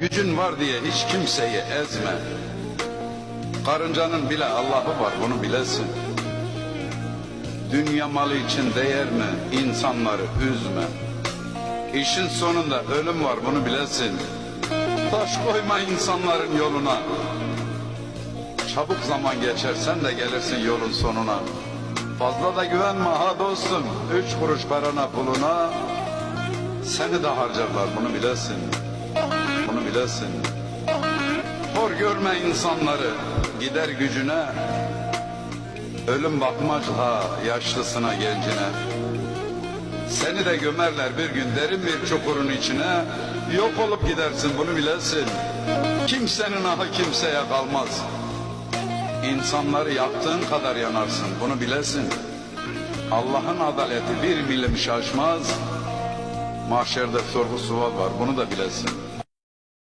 Gücün var diye hiç kimseyi ezme. Karıncanın bile Allah'ı var bunu bilesin. Dünya malı için değer mi insanları üzme. İşin sonunda ölüm var bunu bilesin. Taş koyma insanların yoluna. Çabuk zaman geçer sen de gelirsin yolun sonuna. Fazla da güvenme ha dostum. Üç kuruş parana puluna. Seni de harcarlar bunu bilesin. Bilesin. Hor görme insanları. Gider gücüne. Ölüm bakmaz ha yaşlısına gencine. Seni de gömerler bir gün derin bir çukurun içine. Yok olup gidersin bunu bilesin. Kimsenin ahı kimseye kalmaz. İnsanları yaktığın kadar yanarsın bunu bilesin. Allah'ın adaleti bir milim şaşmaz. Mahşerde sorgu sual var bunu da bilesin.